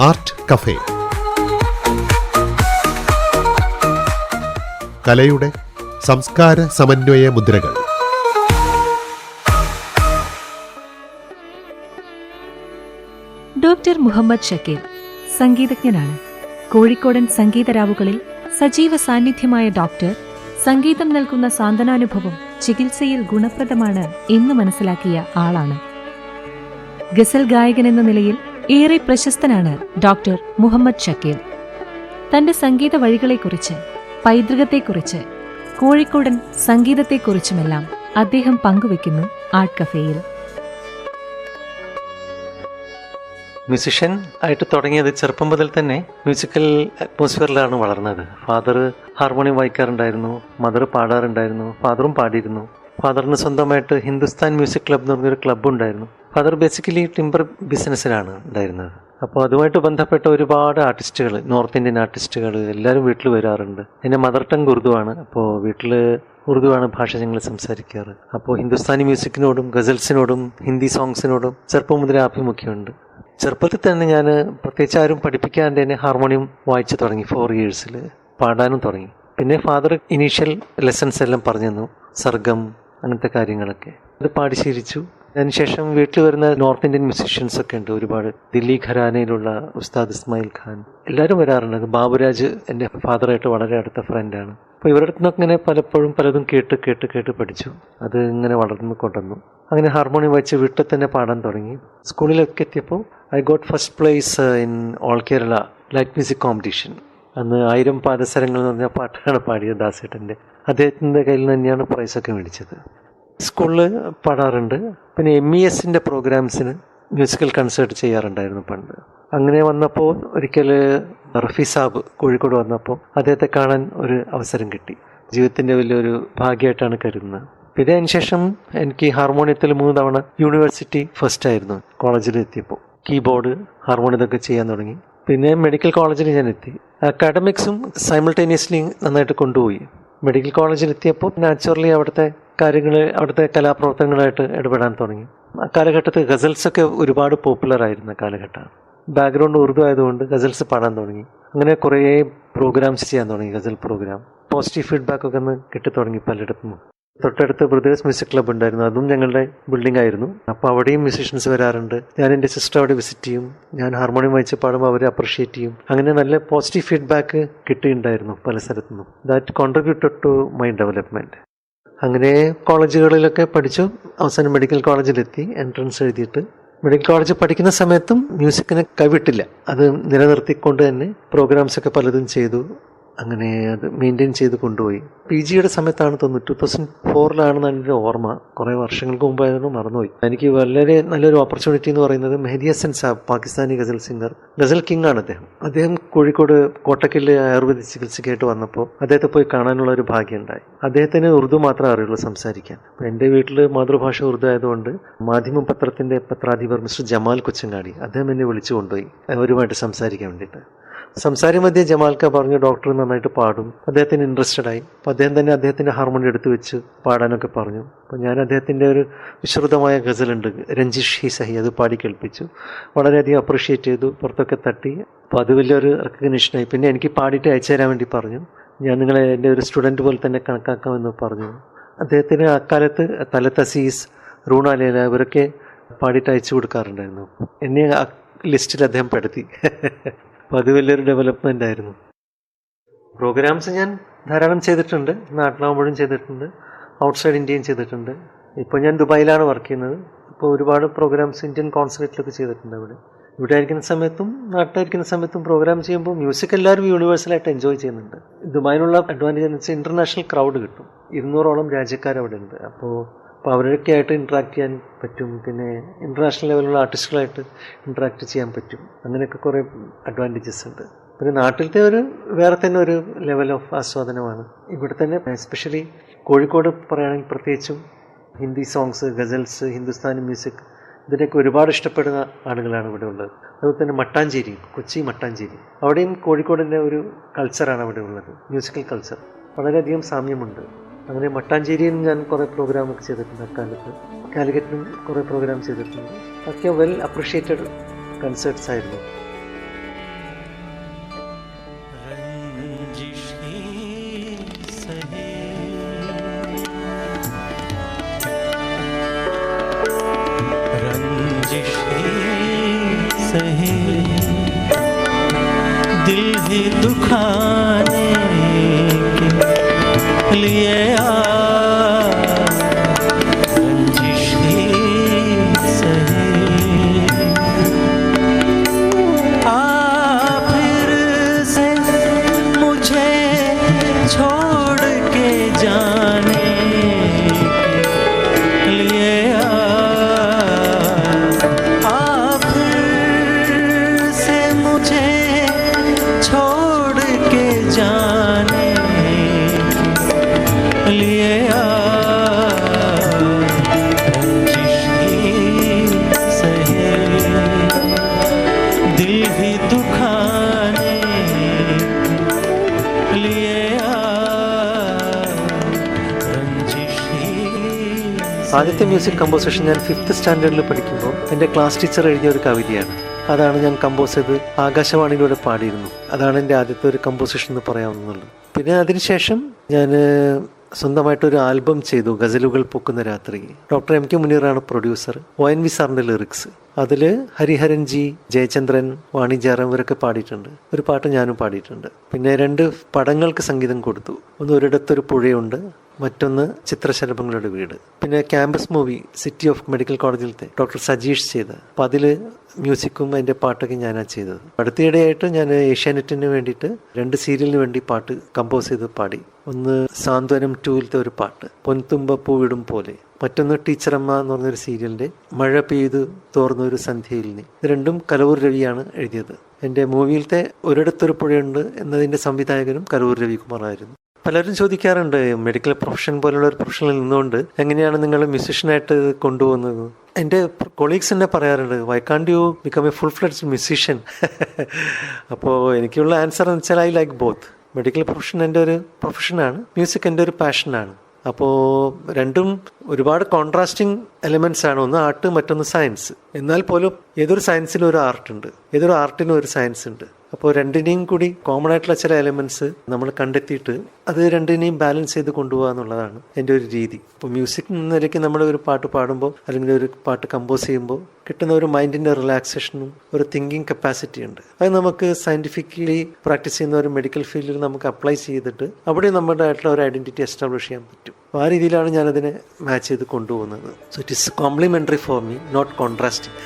Art cafe. കലയുടെ സംസ്കാര സമന്വയ മുദ്രകൾ. ഡോക്ടർ മുഹമ്മദ് ഷക്കീർ സംഗീതജ്ഞനാണ്. കോഴിക്കോടൻ സംഗീതരാവുകളിൽ സജീവ സാന്നിധ്യമായ ഡോക്ടർ സംഗീതം നൽകുന്ന സാന്ത്വനാനുഭവം ചികിത്സയിൽ ഗുണപ്രദമാണ് എന്ന് മനസ്സിലാക്കിയ ആളാണ്. ഗസൽ ഗായകൻ എന്ന നിലയിൽ ഏറെ പ്രശസ്തനാണ് ഡോക്ടർ മുഹമ്മദ് ഷക്കീൽ. തന്റെ സംഗീത വഴികളെക്കുറിച്ച് പൈതൃകത്തെക്കുറിച്ച് കോഴിക്കോടൻ സംഗീതത്തെക്കുറിച്ചുമെല്ലാം അദ്ദേഹം പങ്കുവെക്കുന്നു ആർട്ട് കഫേയിൽ. മ്യൂസിഷ്യൻ ആയിട്ട് തുടങ്ങിയത് ചെറുപ്പം മുതൽ തന്നെ മ്യൂസിക്കൽ അറ്റ്മോസ്ഫിയറിലാണ് വളർന്നത്. ഫാദർ ഹാർമോണിയം വായിക്കാറുണ്ടായിരുന്നു മദർ പാടാറുണ്ടായിരുന്നു ഫാദറും പാടിയിരുന്നു. ഫാദറിന് സ്വന്തമായിട്ട് ഹിന്ദുസ്ഥാൻ മ്യൂസിക് ക്ലബ് എന്ന് പറഞ്ഞൊരു ക്ലബ്ബ് ഉണ്ടായിരുന്നു ഫാദർ ബേസിക്കലി ടിമ്പർ ബിസിനസ്സിലാണ് ഉണ്ടായിരുന്നത്. അപ്പോൾ അതുമായിട്ട് ബന്ധപ്പെട്ട ഒരുപാട് ആർട്ടിസ്റ്റുകൾ നോർത്ത് ഇന്ത്യൻ ആർട്ടിസ്റ്റുകൾ എല്ലാവരും വീട്ടിൽ വരാറുണ്ട്. എന്റെ മദർ ടങ് ഉറുദുവാണ്. അപ്പോൾ വീട്ടിൽ ഉറുദുവാണ് ഭാഷ ഞങ്ങൾ സംസാരിക്കാറ്. അപ്പോൾ ഹിന്ദുസ്ഥാനി മ്യൂസിക്കിനോടും ഗസൽസിനോടും ഹിന്ദി സോങ്സിനോടും ചെറുപ്പം മുതലേ ആഭിമുഖ്യമുണ്ട്. ചെറുപ്പത്തിൽ തന്നെ ഞാൻ പ്രത്യേകിച്ച് ആരും പഠിപ്പിക്കാണ്ട് തന്നെ ഹാർമോണിയം വായിച്ചു തുടങ്ങി ഫോർ ഇയേഴ്സിൽ പാടാനും തുടങ്ങി. പിന്നെ ഫാദർ ഇനീഷ്യൽ ലെസൺസ് എല്ലാം പറഞ്ഞു തന്നു സർഗം അങ്ങനത്തെ കാര്യങ്ങളൊക്കെ. അത് പാടി ശീലിച്ചു. അതിനുശേഷം വീട്ടിൽ വരുന്ന നോർത്ത് ഇന്ത്യൻ മ്യൂസീഷ്യൻസ് ഒക്കെ ഉണ്ട്. ഒരുപാട്. ദില്ലി ഖരാനയിലുള്ള ഉസ്താദ് ഇസ്മായിൽ ഖാൻ. എല്ലാവരും വരാറുണ്ട്. ബാബുരാജ് എന്റെ ഫാദറായിട്ട് വളരെ അടുത്ത ഫ്രണ്ടാണ് അപ്പോൾ ഇവരുടെ അടുത്ത് ഇങ്ങനെ പലപ്പോഴും പലതും കേട്ട് കേട്ട് കേട്ട് പഠിച്ചു. അത് ഇങ്ങനെ വളർന്നു കൊണ്ടുവന്നു. അങ്ങനെ ഹാർമോണിയം വായിച്ച് വീട്ടിൽ തന്നെ പാടാൻ തുടങ്ങി. സ്കൂളിലൊക്കെ എത്തിയപ്പോൾ I got first place in all Kerala light music competition അന്ന് ആയിരം പാദസരങ്ങൾ എന്ന് പറഞ്ഞ പാട്ടാണ് പാടിയത് ദാസേട്ടന്റെ. അദ്ദേഹത്തിന്റെ കയ്യിൽ നിന്ന് തന്നെയാണ് പ്രൈസൊക്കെ മേടിച്ചത്. സ്കൂളിൽ പാടാറുണ്ട്. പിന്നെ എം ഇ എസിന്റെ പ്രോഗ്രാംസിന് മ്യൂസിക്കൽ കൺസേർട്ട് ചെയ്യാറുണ്ടായിരുന്നു പണ്ട്. അങ്ങനെ വന്നപ്പോൾ ഒരിക്കൽ റഫി സാബ് കോഴിക്കോട് വന്നപ്പോൾ അദ്ദേഹത്തെ കാണാൻ ഒരു അവസരം കിട്ടി. ജീവിതത്തിന്റെ വലിയൊരു ഭാഗ്യമായിട്ടാണ് കരുതുന്നത്. പിന്നെ അതിനുശേഷം എനിക്ക് ഹാർമോണിയത്തിൽ മൂന്ന് തവണ യൂണിവേഴ്സിറ്റി ഫസ്റ്റ് ആയിരുന്നു കോളേജിൽ എത്തിയപ്പോൾ കീബോർഡ് ഹാർമോണിയം ഇതൊക്കെ ചെയ്യാൻ തുടങ്ങി. പിന്നെ മെഡിക്കൽ കോളേജിൽ ഞാൻ എത്തി. അക്കാഡമിക്സും സൈമിൾട്ടേനിയസ്ലി നന്നായിട്ട് കൊണ്ടുപോയി. മെഡിക്കൽ കോളേജിൽ എത്തിയപ്പോൾ നാച്ചുറലി അവിടുത്തെ കാര്യങ്ങൾ അവിടുത്തെ കലാപ്രവർത്തനങ്ങളായിട്ട് ഇടപെടാൻ തുടങ്ങി. ആ കാലഘട്ടത്തിൽ ഗസൽസൊക്കെ ഒരുപാട് പോപ്പുലർ ആയിരുന്ന കാലഘട്ടം. ബാക്ക്ഗ്രൗണ്ട് ഉറുദു ആയതുകൊണ്ട് ഗസൽസ് പാടാൻ തുടങ്ങി. അങ്ങനെ കുറേ പ്രോഗ്രാംസ് ചെയ്യാൻ തുടങ്ങി ഗസൽ പ്രോഗ്രാം പോസിറ്റീവ് ഫീഡ്ബാക്ക് ഒക്കെ ഒന്ന് കിട്ടി തുടങ്ങി പലയിടത്തും. തൊട്ടടുത്ത് ബ്രദേഴ്സ് മ്യൂസിക് ക്ലബ്ബ് ഉണ്ടായിരുന്നു. അതും ഞങ്ങളുടെ ബിൽഡിംഗ് ആയിരുന്നു. അപ്പോൾ അവിടെയും മ്യൂസീഷ്യൻസ് വരാറുണ്ട്. ഞാൻ എന്റെ സിസ്റ്റർ അവിടെ വിസിറ്റ് ചെയ്യും. ഞാൻ ഹാർമോണിയം വായിച്ച് പാടുമ്പോൾ അവരെ അപ്രീഷിയേറ്റ് ചെയ്യും. അങ്ങനെ നല്ല പോസിറ്റീവ് ഫീഡ്ബാക്ക് കിട്ടിയിട്ടുണ്ടായിരുന്നു പല സ്ഥലത്തുനിന്നും that contributed to my development അങ്ങനെ കോളേജുകളിലൊക്കെ പഠിച്ചു. അവസാനം മെഡിക്കൽ കോളേജിലെത്തി എൻട്രൻസ് എഴുതിയിട്ട്. മെഡിക്കൽ കോളേജ് പഠിക്കുന്ന സമയത്തും മ്യൂസിക്കിനെ കൈവിട്ടില്ല. അത് നിലനിർത്തിക്കൊണ്ട് തന്നെ പ്രോഗ്രാംസ് ഒക്കെ പലതും ചെയ്തു. അങ്ങനെ അത് മെയിന്റെയിൻ ചെയ്ത് കൊണ്ടുപോയി. പി ജിയുടെ സമയത്താണ് തോന്നുന്നു ടു തൗസൻഡ് ഫോറിലാണെന്ന് എന്റെ ഓർമ്മ. കുറേ വർഷങ്ങൾക്ക് മുമ്പായിരുന്നു മറന്നുപോയി. എനിക്ക് വളരെ നല്ലൊരു ഓപ്പർച്യൂണിറ്റി എന്ന് പറയുന്നത് മെഹദി ഹസൻ സാബ് പാകിസ്ഥാനി ഗസൽ സിംഗർ ഗസൽ കിങ് ആണ് അദ്ദേഹം. അദ്ദേഹം കോഴിക്കോട് കോട്ടക്കലിലെ ആയുർവേദ ചികിത്സയ്ക്കായിട്ട് വന്നപ്പോൾ അദ്ദേഹത്തെ പോയി കാണാനുള്ള ഒരു ഭാഗ്യം ഉണ്ടായി. അദ്ദേഹത്തിന് ഉറുദു മാത്രമേ അറിയുള്ളൂ സംസാരിക്കാൻ. അപ്പോൾ എന്റെ വീട്ടിൽ മാതൃഭാഷ ഉറുദു ആയതുകൊണ്ട് മാധ്യമ പത്രത്തിന്റെ പത്രാധിപർ മിസ്റ്റർ ജമാൽ കൊച്ചങ്ങാടി അദ്ദേഹം എന്നെ വിളിച്ചു കൊണ്ടുപോയി. അവരുമായിട്ട് സംസാരിക്കാൻ വേണ്ടിയിട്ട്. സംസാര മധ്യ ജമാൽക്ക പറഞ്ഞു ഡോക്ടർ നന്നായിട്ട് പാടും. അദ്ദേഹത്തിന് ഇൻട്രസ്റ്റഡ് ആയി അപ്പോൾ അദ്ദേഹം തന്നെ അദ്ദേഹത്തിന്റെ ഹാർമോണി എടുത്ത് വെച്ച് പാടാനൊക്കെ പറഞ്ഞു. അപ്പോൾ ഞാൻ അദ്ദേഹത്തിന്റെ ഒരു വിശ്രുതമായ ഗസലുണ്ട് രഞ്ജിഷ് ഹി സഹി അത് പാടി കേൾപ്പിച്ചു. വളരെയധികം അപ്രീഷിയേറ്റ് ചെയ്തു പുറത്തൊക്കെ തട്ടി. അപ്പോൾ അത് വലിയൊരു റെക്കഗ്നീഷനായി പിന്നെ എനിക്ക് പാടിയിട്ട് അയച്ചു തരാൻ വേണ്ടി പറഞ്ഞു. ഞാൻ നിങ്ങളെ എന്റെ ഒരു സ്റ്റുഡന്റ് പോലെ തന്നെ കണക്കാക്കാമെന്ന് പറഞ്ഞു. അദ്ദേഹത്തിന് അക്കാലത്ത് തലത്ത് അസീസ് റൂണാലേല ഇവരൊക്കെ പാടിയിട്ട് അയച്ചു കൊടുക്കാറുണ്ടായിരുന്നു. എന്നെ ലിസ്റ്റിൽ അദ്ദേഹം പെടുത്തി. അപ്പോൾ അത് വലിയൊരു ഡെവലപ്മെന്റ് ആയിരുന്നു. പ്രോഗ്രാംസ് ഞാൻ ധാരാളം ചെയ്തിട്ടുണ്ട്. നാട്ടിലാവുമ്പോഴും ചെയ്തിട്ടുണ്ട്. ഔട്ട്സൈഡ് ഇന്ത്യയും ചെയ്തിട്ടുണ്ട്. ഇപ്പോൾ ഞാൻ ദുബായിലാണ് വർക്ക് ചെയ്യുന്നത്. ഇപ്പോൾ ഒരുപാട് പ്രോഗ്രാംസ് ഇന്ത്യൻ കോൺസുലേറ്റിലൊക്കെ ചെയ്തിട്ടുണ്ട് അവിടെ. ഇവിടെ ആയിരിക്കുന്ന സമയത്തും നാട്ടിലായിരിക്കുന്ന സമയത്തും പ്രോഗ്രാം ചെയ്യുമ്പോൾ മ്യൂസിക് എല്ലാവരും യൂണിവേഴ്സലായിട്ട് എൻജോയ് ചെയ്യുന്നുണ്ട്. ദുബായിനുള്ള അഡ്വാന്റേജ് എന്ന് വെച്ചാൽ ഇന്റർനാഷണൽ ക്രൗഡ് കിട്ടും. ഇരുന്നൂറോളം രാജ്യക്കാർ അവിടെ ഉണ്ട്. അപ്പോൾ അപ്പോൾ അവരൊക്കെ ആയിട്ട് ഇൻട്രാക്ട് ചെയ്യാൻ പറ്റും. പിന്നെ ഇന്റർനാഷണൽ ലെവലിലുള്ള ആർട്ടിസ്റ്റുകളായിട്ട് ഇൻട്രാക്ട് ചെയ്യാൻ പറ്റും. അങ്ങനെയൊക്കെ കുറേ അഡ്വാന്റേജസ് ഉണ്ട്. പിന്നെ നാട്ടിലത്തെ ഒരു വേറെ തന്നെ ഒരു ലെവൽ ഓഫ് ആസ്വാദനമാണ്. ഇവിടെ തന്നെ എസ്പെഷ്യലി കോഴിക്കോട് പറയുകയാണെങ്കിൽ പ്രത്യേകിച്ചും ഹിന്ദി സോങ്സ് ഗസൽസ് ഹിന്ദുസ്ഥാനി മ്യൂസിക് ഇതിനൊക്കെ ഒരുപാട് ഇഷ്ടപ്പെടുന്ന ആളുകളാണ് ഇവിടെ ഉള്ളത്. അതുപോലെ തന്നെ മട്ടാഞ്ചേരി കൊച്ചി മട്ടാഞ്ചേരി. അവിടെയും കോഴിക്കോടിന്റെ ഒരു കൾച്ചറാണ് അവിടെ ഉള്ളത്. മ്യൂസിക്കൽ കൾച്ചർ വളരെയധികം സാമ്യമുണ്ട്. അങ്ങനെ മട്ടാഞ്ചേരിയിൽ ഞാൻ കുറേ പ്രോഗ്രാമൊക്കെ ചെയ്തിട്ടുണ്ട് അക്കാലത്ത് കാലിക്കറ്റിലും കുറേ പ്രോഗ്രാം ചെയ്തിട്ടുണ്ട്. ഒക്കെ വെൽ അപ്രിഷ്യേറ്റഡ് കൺസേർട്സ് ആയിരുന്നു. 저 ആദ്യത്തെ മ്യൂസിക് കമ്പോസിഷൻ ഞാൻ ഫിഫ്ത്ത് സ്റ്റാൻഡേർഡിൽ പഠിക്കുമ്പോൾ എന്റെ ക്ലാസ് ടീച്ചർ എഴുതിയ ഒരു കവിതയാണ്. അതാണ് ഞാൻ കമ്പോസ് ചെയ്ത് ആകാശവാണിയിലൂടെ പാടിയിരുന്നു. അതാണ് എന്റെ ആദ്യത്തെ ഒരു കമ്പോസിഷൻ എന്ന് പറയാവുന്നുള്ളൂ പിന്നെ അതിനുശേഷം ഞാൻ സ്വന്തമായിട്ടൊരു ആൽബം ചെയ്തു ഗസലുകൾ പൊക്കുന്ന രാത്രി. ഡോക്ടർ എം കെ മുനീറാണ് പ്രൊഡ്യൂസർ. ഒ എൻ വി സാറിന്റെ ലിറിക്സ്. അതിൽ ഹരിഹരൻ ജി ജയചന്ദ്രൻ വാണി ജയറാം ഇവരൊക്കെ പാടിയിട്ടുണ്ട്. ഒരു പാട്ട് ഞാനും പാടിയിട്ടുണ്ട്. പിന്നെ രണ്ട് പടങ്ങൾക്ക് സംഗീതം കൊടുത്തു. ഒന്ന് ഒരിടത്തൊരു പുഴയുണ്ട് മറ്റൊന്ന് ചിത്രശലഭങ്ങളുടെ വീട്. പിന്നെ campus movie city of medical കോളേജിലത്തെ doctor Sajeesh ചെയ്ത. അപ്പം അതിൽ മ്യൂസിക്കും അതിന്റെ പാട്ടൊക്കെ ഞാനാണ് ചെയ്തത്. അടുത്തിടെയായിട്ട് ഞാൻ ഏഷ്യാനെറ്റിന് വേണ്ടിയിട്ട് രണ്ട് സീരിയലിന് വേണ്ടി പാട്ട് കമ്പോസ് ചെയ്ത് പാടി. ഒന്ന് സാന്ത്വനം ടൂവിലത്തെ ഒരു പാട്ട് പൊൻതുമ്പ പൂവിടും പോലെ. മറ്റൊന്ന് ടീച്ചറമ്മ എന്ന് പറഞ്ഞൊരു സീരിയലിന്റെ മഴ പെയ്തു തോർന്ന ഒരു സന്ധ്യയിൽ നീ ഇത് രണ്ടും കലവൂർ രവിയാണ് എഴുതിയത്. എന്റെ മൂവിയിലത്തെ ഒരിടത്തൊരു പുഴയുണ്ട് എന്നതിന്റെ സംവിധായകനും കലവൂർ രവികുമാറായിരുന്നു. പലരും ചോദിക്കാറുണ്ട് മെഡിക്കൽ പ്രൊഫഷൻ പോലുള്ള ഒരു പ്രൊഫഷനിൽ നിന്നുകൊണ്ട് എങ്ങനെയാണ് നിങ്ങൾ മ്യൂസിഷ്യനായിട്ട് കൊണ്ടുപോകുന്നത്? എന്റെ കൊളീഗ്സ് എന്നെ പറയാറുണ്ട് why can't you become a full fledged musician അപ്പോൾ എനിക്കുള്ള ആൻസർ എന്ന് വെച്ചാൽ I like both medical profession എന്റെ ഒരു പ്രൊഫഷനാണ് മ്യൂസിക് എന്റെ ഒരു പാഷനാണ് അപ്പോൾ രണ്ടും ഒരുപാട് കോൺട്രാസ്റ്റിംഗ് എലിമെന്റ്സ് ആണ്. ഒന്ന് ആർട്ട് മറ്റൊന്ന് സയൻസ് എന്നാൽ പോലും ഏതൊരു സയൻസിനും ഒരു ആർട്ട് ഉണ്ട്. ഏതൊരു ആർട്ടിനും ഒരു സയൻസ് ഉണ്ട്. അപ്പോൾ രണ്ടിനെയും കൂടി കോമൺ ആയിട്ടുള്ള ചില എലിമെന്റ്സ് നമ്മൾ കണ്ടെത്തിയിട്ട് അത് രണ്ടിനെയും ബാലൻസ് ചെയ്ത് കൊണ്ടുപോകുക എന്നുള്ളതാണ് എന്റെ ഒരു രീതി. ഇപ്പോൾ മ്യൂസിക് നിലയ്ക്ക് നമ്മൾ ഒരു പാട്ട് പാടുമ്പോൾ അല്ലെങ്കിൽ ഒരു പാട്ട് കമ്പോസ് ചെയ്യുമ്പോൾ കിട്ടുന്ന ഒരു മൈൻഡിന്റെ റിലാക്സേഷനും ഒരു തിങ്കിങ് കപ്പാസിറ്റി ഉണ്ട്. അത് നമുക്ക് സയന്റിഫിക്കലി പ്രാക്ടീസ് ചെയ്യുന്ന ഒരു മെഡിക്കൽ ഫീൽഡിൽ നമുക്ക് അപ്ലൈ ചെയ്തിട്ട് അവിടെ നമ്മുടെ ആയിട്ടുള്ള ഒരു ഐഡന്റിറ്റി എസ്റ്റാബ്ലിഷ് ചെയ്യാൻ പറ്റും. ആ രീതിയിലാണ് ഞാനതിനെ മാച്ച് ചെയ്ത് കൊണ്ടുപോകുന്നത്. So it is complementary for me not contrasting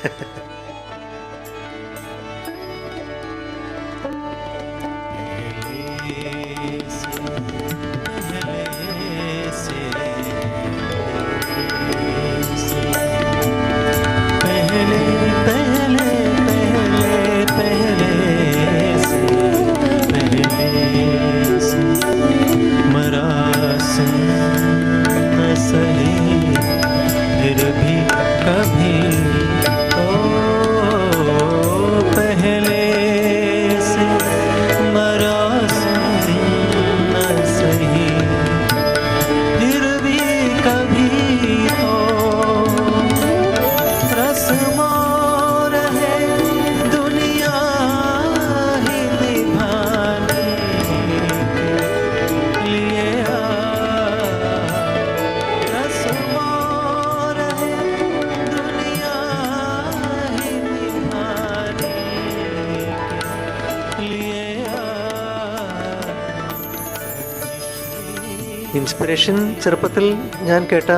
inspiration ചെറുപ്പത്തിൽ ഞാൻ കേട്ട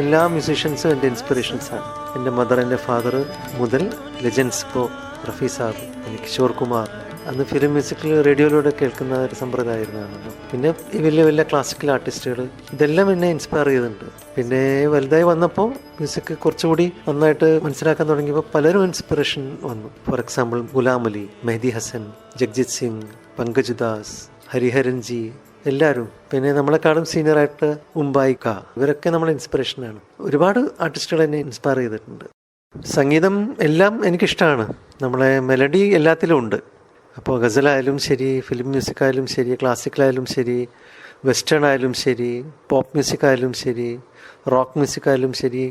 എല്ലാ മ്യൂസീഷ്യൻസും എന്റെ ഇൻസ്പിറേഷൻസാണ് എന്റെ മദർ എന്റെ ഫാദർ മുതൽ ലെജൻസ് ഇപ്പോൾ റഫി സാബ് പിന്നെ കിഷോർ കുമാർ. അന്ന് ഫിലിം മ്യൂസിക്കിൽ റേഡിയോയിലൂടെ കേൾക്കുന്ന ഒരു സമ്പ്രദായമായിരുന്നു പിന്നെ വലിയ വലിയ ക്ലാസിക്കൽ ആർട്ടിസ്റ്റുകൾ ഇതെല്ലാം എന്നെ ഇൻസ്പയർ ചെയ്തിട്ടുണ്ട്. പിന്നെ വലുതായി വന്നപ്പോൾ മ്യൂസിക് കുറച്ചുകൂടി നന്നായിട്ട് മനസ്സിലാക്കാൻ തുടങ്ങിയപ്പോൾ പലരും ഇൻസ്പിറേഷൻ വന്നു. ഫോർ എക്സാമ്പിൾ ഗുലാം അലി മെഹദി ഹസൻ ജഗ്ജിത് സിംഗ് പങ്കജ് ദാസ് ഹരിഹരൻ ജി എല്ലാവരും പിന്നെ നമ്മളെക്കാളും സീനിയറായിട്ട് ഉമ്പായിക്ക ഇവരൊക്കെ നമ്മളെ ഇൻസ്പിറേഷനാണ് ഒരുപാട് ആർട്ടിസ്റ്റുകൾ എന്നെ ഇൻസ്പയർ ചെയ്തിട്ടുണ്ട്. സംഗീതം എല്ലാം എനിക്കിഷ്ടമാണ് നമ്മളെ മെലഡി എല്ലാത്തിലും ഉണ്ട്. അപ്പോൾ ഗസലായാലും ശരി ഫിലിം മ്യൂസിക്കായാലും ശരി ക്ലാസിക്കലായാലും ശരി വെസ്റ്റേൺ ആയാലും ശരി പോപ്പ് മ്യൂസിക്കായാലും ശരി റോക്ക് മ്യൂസിക്കായാലും ശരി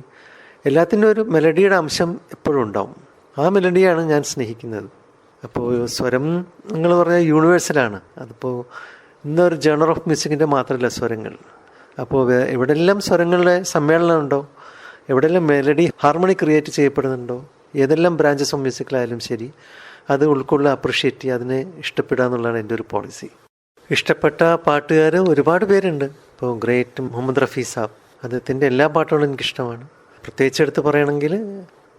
എല്ലാത്തിന്റെ ഒരു മെലഡിയുടെ അംശം എപ്പോഴും ഉണ്ടാവും. ആ മെലഡിയാണ് ഞാൻ സ്നേഹിക്കുന്നത്. അപ്പോൾ സ്വരം നിങ്ങൾ പറഞ്ഞാൽ യൂണിവേഴ്സലാണ് അതിപ്പോൾ ഇന്നൊരു ജേണർ ഓഫ് മ്യൂസിക്കിന്റെ മാത്രമല്ല സ്വരങ്ങൾ. അപ്പോൾ എവിടെല്ലാം സ്വരങ്ങളുടെ സമ്മേളനമുണ്ടോ ഉണ്ടോ എവിടെയെല്ലാം മെലഡി ഹാർമണി ക്രിയേറ്റ് ചെയ്യപ്പെടുന്നുണ്ടോ ഏതെല്ലാം ബ്രാഞ്ചസ് ഓഫ് മ്യൂസിക്കിലായാലും ശരി അത് ഉൾക്കൊള്ളി അപ്രിഷ്യേറ്റ് ചെയ്യുക അതിനെ ഇഷ്ടപ്പെടുക എന്നുള്ളതാണ് എന്റെ ഒരു പോളിസി ഇഷ്ടപ്പെട്ട പാട്ടുകാർ ഒരുപാട് പേരുണ്ട്. ഇപ്പോൾ ഗ്രേറ്റ് മുഹമ്മദ് റഫീ സാബ് അദ്ദേഹത്തിന്റെ എല്ലാ പാട്ടുകളും എനിക്കിഷ്ടമാണ്. പ്രത്യേകിച്ച് എടുത്ത് പറയുകയാണെങ്കിൽ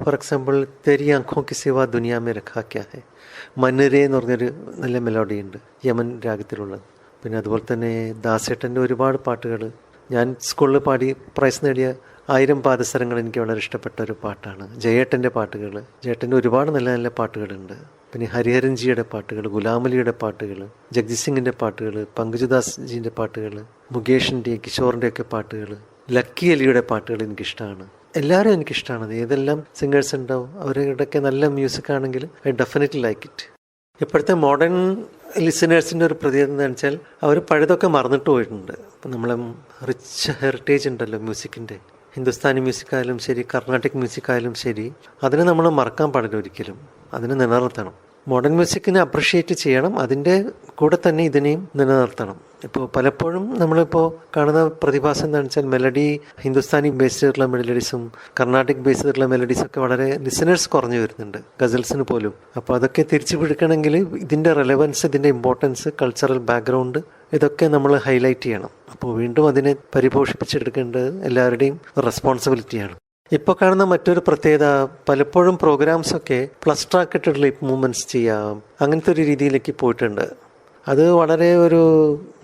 ഫോർ എക്സാമ്പിൾ തെരി അങ്കോ കി സിവ ദുനിയാമേ രഖാ ക്യാ ഹെ മനുരേ എന്ന് പറഞ്ഞൊരു നല്ല മെലോഡി ഉണ്ട് യമൻ രാഗത്തിലുള്ളത്. പിന്നെ അതുപോലെ തന്നെ ദാസേട്ടന്റെ ഒരുപാട് പാട്ടുകൾ. ഞാൻ സ്കൂളിൽ പാടി പ്രൈസ് നേടിയ ആയിരം പാദസരങ്ങൾ എനിക്ക് വളരെ ഇഷ്ടപ്പെട്ട ഒരു പാട്ടാണ്. ജയേട്ടന്റെ പാട്ടുകൾ. ജയേട്ടന്റെ ഒരുപാട് നല്ല നല്ല പാട്ടുകളുണ്ട്. പിന്നെ ഹരിഹരൻജിയുടെ പാട്ടുകൾ ഗുലാമലിയുടെ പാട്ടുകൾ ജഗ്ജിത് സിംഗിന്റെ പാട്ടുകൾ പങ്കജുദാസ് ജിന്റെ പാട്ടുകൾ മുകേഷിന്റെ കിഷോറിന്റെ ഒക്കെ പാട്ടുകൾ ലക്കി അലിയുടെ പാട്ടുകൾ എനിക്കിഷ്ടമാണ്. എല്ലാവരും എനിക്കിഷ്ടമാണ്. ഏതെല്ലാം സിംഗേഴ്സ് ഉണ്ടാവും അവരുടെയൊക്കെ നല്ല മ്യൂസിക് ആണെങ്കിൽ ഐ ഡെഫിനറ്റ്ലി ലൈക്ക് ഇറ്റ് ഇപ്പോഴത്തെ മോഡേൺ ലിസണേഴ്സിന്റെ ഒരു പ്രതികരണം എന്താണെന്ന് വെച്ചാൽ അവർ പഴയതൊക്കെ മറന്നിട്ട് പോയിട്ടുണ്ട്. അപ്പം നമ്മളെ റിച്ച് ഹെറിറ്റേജ് ഉണ്ടല്ലോ മ്യൂസിക്കിന്റെ. ഹിന്ദുസ്ഥാനി മ്യൂസിക് ആയാലും ശരി കർണാട്ടിക് മ്യൂസിക് ആയാലും ശരി അതിനെ നമ്മൾ മറക്കാൻ പാടില്ല ഒരിക്കലും. അതിനെ നിലനിർത്തണം. മോഡേൺ മ്യൂസിക്കിനെ അപ്രീഷിയേറ്റ് ചെയ്യണം. അതിന്റെ കൂടെ തന്നെ ഇതിനെയും നിലനിർത്തണം. ഇപ്പോൾ പലപ്പോഴും നമ്മളിപ്പോൾ കാണുന്ന പ്രതിഭാസം എന്താണെന്ന് വെച്ചാൽ മെലഡി ഹിന്ദുസ്ഥാനി ബേസ്ഡ് ആയിട്ടുള്ള മെലഡീസും കർണാട്ടിക് ബേസ്ഡ് ആയിട്ടുള്ള മെലഡീസൊക്കെ വളരെ ലിസണേഴ്സ് കുറഞ്ഞു വരുന്നുണ്ട്. ഗസൽസിന് പോലും. അപ്പോൾ അതൊക്കെ തിരിച്ചു പിടിക്കണമെങ്കിൽ ഇതിന്റെ റെലവൻസ് ഇതിന്റെ ഇമ്പോർട്ടൻസ് കൾച്ചറൽ ബാക്ക്ഗ്രൗണ്ട് ഇതൊക്കെ നമ്മൾ ഹൈലൈറ്റ് ചെയ്യണം. അപ്പോൾ വീണ്ടും അതിനെ പരിപോഷിപ്പിച്ചെടുക്കേണ്ടത് എല്ലാവരുടെയും റെസ്പോൺസിബിലിറ്റിയാണ് ഇപ്പോൾ കാണുന്ന മറ്റൊരു പ്രത്യേകത പലപ്പോഴും പ്രോഗ്രാംസ് ഒക്കെ പ്ലസ് ട്രാക്ക് ഇട്ടിട്ടുള്ള മൂവ്മെന്റ്സ് ചെയ്യാം അങ്ങനത്തെ ഒരു രീതിയിലേക്ക് പോയിട്ടുണ്ട്. അത് വളരെ ഒരു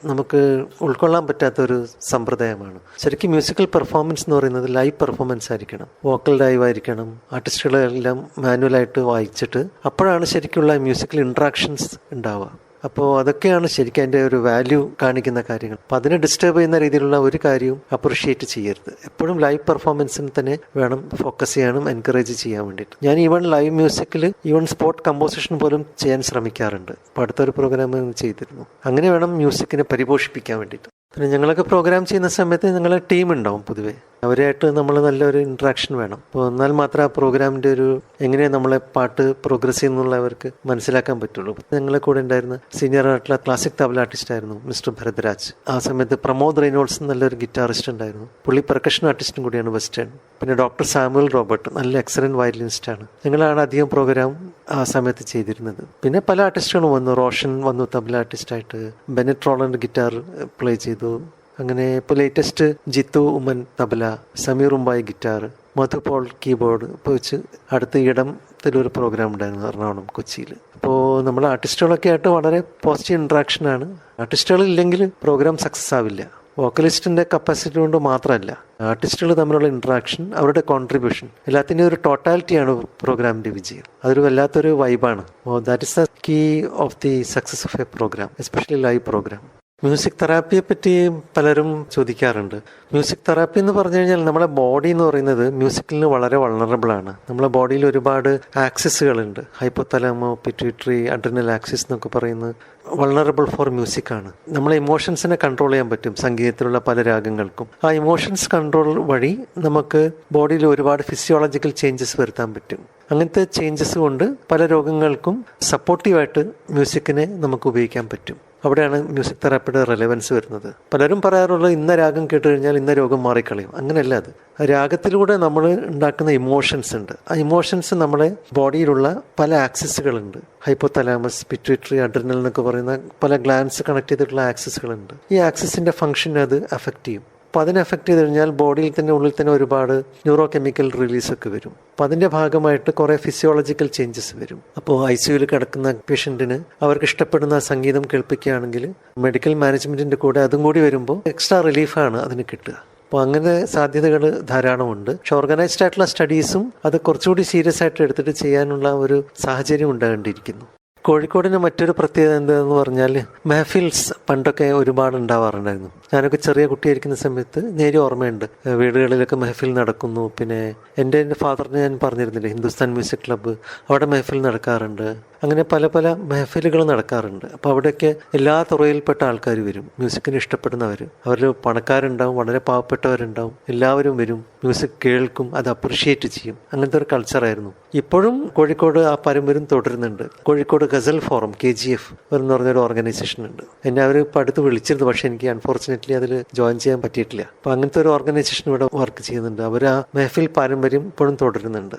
നമുക്ക് ഉൾക്കൊള്ളാൻ പറ്റാത്തൊരു സമ്പ്രദായമാണ്. ശരിക്കും മ്യൂസിക്കൽ പെർഫോമൻസ് എന്ന് പറയുന്നത് ലൈവ് പെർഫോമൻസ് ആയിരിക്കണം. വോക്കൽ ലൈവ് ആയിരിക്കണം. ആർട്ടിസ്റ്റുകളെല്ലാം മാനുവലായിട്ട് വായിച്ചിട്ട് അപ്പോഴാണ് ശരിക്കുള്ള മ്യൂസിക്കൽ ഇൻട്രാക്ഷൻസ് ഉണ്ടാവുക. അപ്പോൾ അതൊക്കെയാണ് ശരിക്കും അതിന്റെ ഒരു വാല്യൂ കാണിക്കുന്ന കാര്യങ്ങൾ. അപ്പോൾ അതിനെ ഡിസ്റ്റർബ് ചെയ്യുന്ന രീതിയിലുള്ള ഒരു കാര്യവും അപ്രിഷ്യേറ്റ് ചെയ്യരുത്. എപ്പോഴും ലൈവ് പെർഫോമൻസിന് തന്നെ വേണം ഫോക്കസ് ചെയ്യാനും എൻകറേജ് ചെയ്യാൻ വേണ്ടിയിട്ട്. ഞാൻ ഈവൺ ലൈവ് മ്യൂസിക്കിൽ ഈവൺ സ്പോട്ട് കമ്പോസിഷൻ പോലും ചെയ്യാൻ ശ്രമിക്കാറുണ്ട്. അപ്പോൾ അടുത്തൊരു പ്രോഗ്രാം ചെയ്തിരുന്നു. അങ്ങനെ വേണം മ്യൂസിക്കിനെ പരിപോഷിപ്പിക്കാൻ വേണ്ടിയിട്ട്. പിന്നെ ഞങ്ങളൊക്കെ പ്രോഗ്രാം ചെയ്യുന്ന സമയത്ത് ഞങ്ങളെ ടീം ഉണ്ടാവും പൊതുവേ. അവരായിട്ട് നമ്മൾ നല്ലൊരു ഇൻട്രാക്ഷൻ വേണം. അപ്പോൾ എന്നാൽ മാത്രമേ ആ പ്രോഗ്രാമിന്റെ ഒരു എങ്ങനെ നമ്മളെ പാട്ട് പ്രോഗ്രസ് ചെയ്യുന്നുള്ളവർക്ക് മനസ്സിലാക്കാൻ പറ്റുള്ളൂ. ഞങ്ങളെ കൂടെ ഉണ്ടായിരുന്ന സീനിയർ ആയിട്ടുള്ള ക്ലാസിക് തബല ആർട്ടിസ്റ്റ് ആയിരുന്നു മിസ്റ്റർ ഭരദ്രാജ് ആ സമയത്ത് പ്രമോദ് റെയ്നോൾസ് നല്ലൊരു ഗിറ്റാറിസ്റ്റ് ഉണ്ടായിരുന്നു. പുള്ളി പെർക്കഷൻ ആർട്ടിസ്റ്റും കൂടിയാണ് വെസ്റ്റേൺ പിന്നെ ഡോക്ടർ സാമുവൽ റോബർട്ട് നല്ല എക്സലന്റ് വയലിനിസ്റ്റ് ആണ്. ഞങ്ങളാണ് അധികം പ്രോഗ്രാം ആ സമയത്ത് ചെയ്തിരുന്നത്. പിന്നെ പല ആർട്ടിസ്റ്റുകളും വന്നു. റോഷൻ വന്നു തബല ആർട്ടിസ്റ്റായിട്ട് ബെനറ്റ് റോളണ്ട് ഗിറ്റാർ പ്ലേ ചെയ്തു. അങ്ങനെ ഇപ്പോൾ latest Jithu Oommen tabla Sameer Umbayi guitar Madhu Paul keyboard ഇപ്പോൾ വെച്ച് അടുത്ത ഇടത്തിലൊരു പ്രോഗ്രാം ഉണ്ടായിരുന്നു എറണാകുളം കൊച്ചിയിൽ അപ്പോൾ നമ്മൾ ആർട്ടിസ്റ്റുകളൊക്കെ ആയിട്ട് വളരെ പോസിറ്റീവ് ഇൻട്രാക്ഷനാണ് ആർട്ടിസ്റ്റുകൾ ഇല്ലെങ്കിൽ പ്രോഗ്രാം സക്സസ് ആവില്ല. വോക്കലിസ്റ്റിന്റെ കപ്പാസിറ്റി കൊണ്ട് മാത്രമല്ല ആർട്ടിസ്റ്റുകൾ തമ്മിലുള്ള ഇൻട്രാക്ഷൻ അവരുടെ കോൺട്രിബ്യൂഷൻ എല്ലാത്തിന്റെയും ഒരു ടോട്ടാലിറ്റിയാണ് പ്രോഗ്രാമിന്റെ വിജയം. അതൊരു വല്ലാത്തൊരു വൈബാണ് that is the key of the success of a program especially live program music തെറാപ്പിയെ പറ്റി പലരും ചോദിക്കാറുണ്ട്. മ്യൂസിക് തെറാപ്പി എന്ന് പറഞ്ഞു കഴിഞ്ഞാൽ നമ്മുടെ ബോഡി എന്ന് പറയുന്നത് മ്യൂസിക്കിന് വളരെ വളറബിൾ ആണ്. നമ്മുടെ ബോഡിയിൽ ഒരുപാട് ആക്സിസുകളുണ്ട് ഹൈപ്പോത്തലാമോ പിറ്റ്യൂട്ടറി അഡ്രിനൽ ആക്സിസ് എന്നൊക്കെ പറയുന്നത് വളറബിൾ ഫോർ മ്യൂസിക് ആണ്. നമ്മളെ ഇമോഷൻസിനെ കൺട്രോൾ ചെയ്യാൻ പറ്റും. സംഗീതത്തിലുള്ള പല രാഗങ്ങൾക്കും. ആ ഇമോഷൻസ് കൺട്രോൾ വഴി നമുക്ക് ബോഡിയിൽ ഒരുപാട് ഫിസിയോളജിക്കൽ ചേഞ്ചസ് വരുത്താൻ പറ്റും. അങ്ങനത്തെ ചേഞ്ചസ് കൊണ്ട് പല രോഗങ്ങൾക്കും സപ്പോർട്ടീവായിട്ട് മ്യൂസിക്കിനെ നമുക്ക് ഉപയോഗിക്കാൻ പറ്റും. അവിടെയാണ് മ്യൂസിക് തെറാപ്പിയുടെ റെലവൻസ് വരുന്നത്. പലരും പറയാറുള്ളത് ഇന്ന രാഗം കേട്ട് കഴിഞ്ഞാൽ ഇന്ന രോഗം മാറിക്കളയും. അങ്ങനെയല്ല അത്. രാഗത്തിലൂടെ നമ്മൾ ഉണ്ടാക്കുന്ന ഇമോഷൻസ് ഉണ്ട്. ആ ഇമോഷൻസ് നമ്മളെ ബോഡിയിലുള്ള പല ആക്സിസുകളുണ്ട് ഹൈപ്പോതലാമസ് പിറ്റ്യൂട്ടറി അഡ്രിനൽ എന്നൊക്കെ പറയുന്ന പല ഗ്ലാൻസ് കണക്ട് ചെയ്തിട്ടുള്ള ആക്സസുകളുണ്ട് ഈ ആക്സസിന്റെ ഫംഗ്ഷൻ അത് അഫക്റ്റ് ചെയ്യും. അപ്പോൾ അതിനെ എഫക്റ്റ് ചെയ്ത് കഴിഞ്ഞാൽ ബോഡിയിൽ തന്നെ ഉള്ളിൽ തന്നെ ഒരുപാട് ന്യൂറോ കെമിക്കൽ റിലീസൊക്കെ വരും. അപ്പോൾ അതിന്റെ ഭാഗമായിട്ട് കുറേ ഫിസിയോളജിക്കൽ ചേഞ്ചസ് വരും. അപ്പോൾ ഐ സിയുയിൽ കിടക്കുന്ന പേഷ്യന്റിന് അവർക്ക് ഇഷ്ടപ്പെടുന്ന സംഗീതം കേൾപ്പിക്കുകയാണെങ്കിൽ മെഡിക്കൽ മാനേജ്മെന്റിന്റെ കൂടെ അതും കൂടി വരുമ്പോൾ എക്സ്ട്രാ റിലീഫാണ് അതിന് കിട്ടുക. അപ്പോൾ അങ്ങനെ സാധ്യതകൾ ധാരാളമുണ്ട്. പക്ഷെ ഓർഗനൈസ്ഡ് ആയിട്ടുള്ള സ്റ്റഡീസും അത് കുറച്ചുകൂടി സീരിയസ് ആയിട്ട് എടുത്തിട്ട് ചെയ്യാനുള്ള ഒരു സാഹചര്യം ഉണ്ടാകേണ്ടിയിരിക്കുന്നു. കോഴിക്കോടിന് മറ്റൊരു പ്രത്യേകത എന്താണെന്ന് പറഞ്ഞാൽ മെഹഫിൽസ് പണ്ടൊക്കെ ഒരുപാട് ഉണ്ടാവാറുണ്ടായിരുന്നു. ഞാനൊക്കെ ചെറിയ കുട്ടിയായിരിക്കുന്ന സമയത്ത് നേരെ ഓർമ്മയുണ്ട്. വീടുകളിലൊക്കെ മെഹഫിൽ നടക്കുന്നു. പിന്നെ എന്റെ എന്റെ ഫാദറിനെ ഞാൻ പറഞ്ഞിരുന്നില്ലേ ഹിന്ദുസ്ഥാൻ മ്യൂസിക് ക്ലബ്ബ് അവിടെ മെഹഫിൽ നടക്കാറുണ്ട്. അങ്ങനെ പല പല മെഹഫിലുകൾ നടക്കാറുണ്ട്. അപ്പോൾ അവിടെയൊക്കെ എല്ലാ തുറയിൽപ്പെട്ട ആൾക്കാർ വരും. മ്യൂസിക്കിന് ഇഷ്ടപ്പെടുന്നവർ. അവരിൽ പണക്കാരുണ്ടാവും വളരെ പാവപ്പെട്ടവരുണ്ടാവും. എല്ലാവരും വരും. മ്യൂസിക് കേൾക്കും അത് അപ്രിഷിയേറ്റ് ചെയ്യും. അങ്ങനത്തെ ഒരു കൾച്ചറായിരുന്നു. ഇപ്പോഴും കോഴിക്കോട് ആ പാരമ്പര്യം തുടരുന്നുണ്ട്. Kozhikode ghazal forum K G F എന്ന് പറഞ്ഞൊരു ഓർഗനൈസേഷൻ ഉണ്ട്. എന്നെ അവർ ഇപ്പോൾ അടുത്ത് വിളിച്ചിരുന്നു പക്ഷേ എനിക്ക് അൺഫോർച്ചുനേറ്റ്ലി അതിൽ ജോയിൻ ചെയ്യാൻ പറ്റിയിട്ടില്ല. അപ്പോൾ അങ്ങനത്തെ ഒരു ഓർഗനൈസേഷൻ ഇവിടെ വർക്ക് ചെയ്യുന്നുണ്ട്. അവർ ആ മെഹഫിൽ പാരമ്പര്യം ഇപ്പോഴും തുടരുന്നുണ്ട്.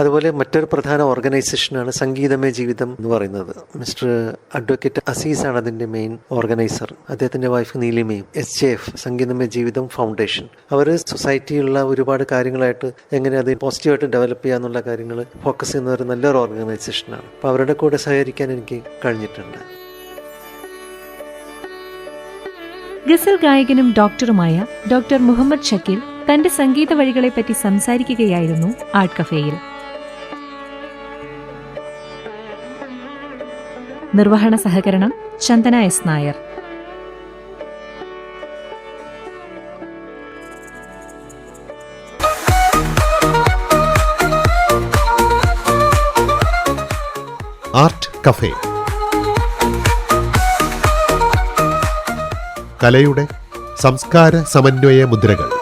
അതുപോലെ മറ്റൊരു പ്രധാന ഓർഗനൈസേഷനാണ് സംഗീതമേ ജീവിതം എന്ന് പറയുന്നത്. മിസ്റ്റർ അഡ്വക്കേറ്റ് അസീസ് ആണ് അതിന്റെ മെയിൻ ഓർഗനൈസർ അദ്ദേഹത്തിന്റെ വൈഫ് നീലിമയും എസ് ജെ എഫ് സംഗീതമേ ജീവിതം ഫൗണ്ടേഷൻ അവർ സൊസൈറ്റിയിലുള്ള ഒരുപാട് കാര്യങ്ങളായിട്ട് എങ്ങനെ അത് പോസിറ്റീവായിട്ട് ഡെവലപ്പ് ചെയ്യാന്നുള്ള കാര്യങ്ങൾ ഫോക്കസ് ചെയ്യുന്ന ഒരു നല്ലൊരു ഓർഗനൈസേഷനാണ്. അപ്പോൾ അവരുടെ കൂടെ സഹകരിക്കാൻ എനിക്ക് കഴിഞ്ഞിട്ടുണ്ട്. ഗസൽ ഗായകനും ഡോക്ടറുമായ ഡോക്ടർ മുഹമ്മദ് ഷക്കീൽ തന്റെ സംഗീത വഴികളെപ്പറ്റി സംസാരിക്കുകയായിരുന്നു ആർട്ട് കഫേയിൽ. നിർവഹണ സഹകരണം Chandana S Nair. Art cafe. കലയുടെ സംസ്കാര സമന്വയ മുദ്രകൾ.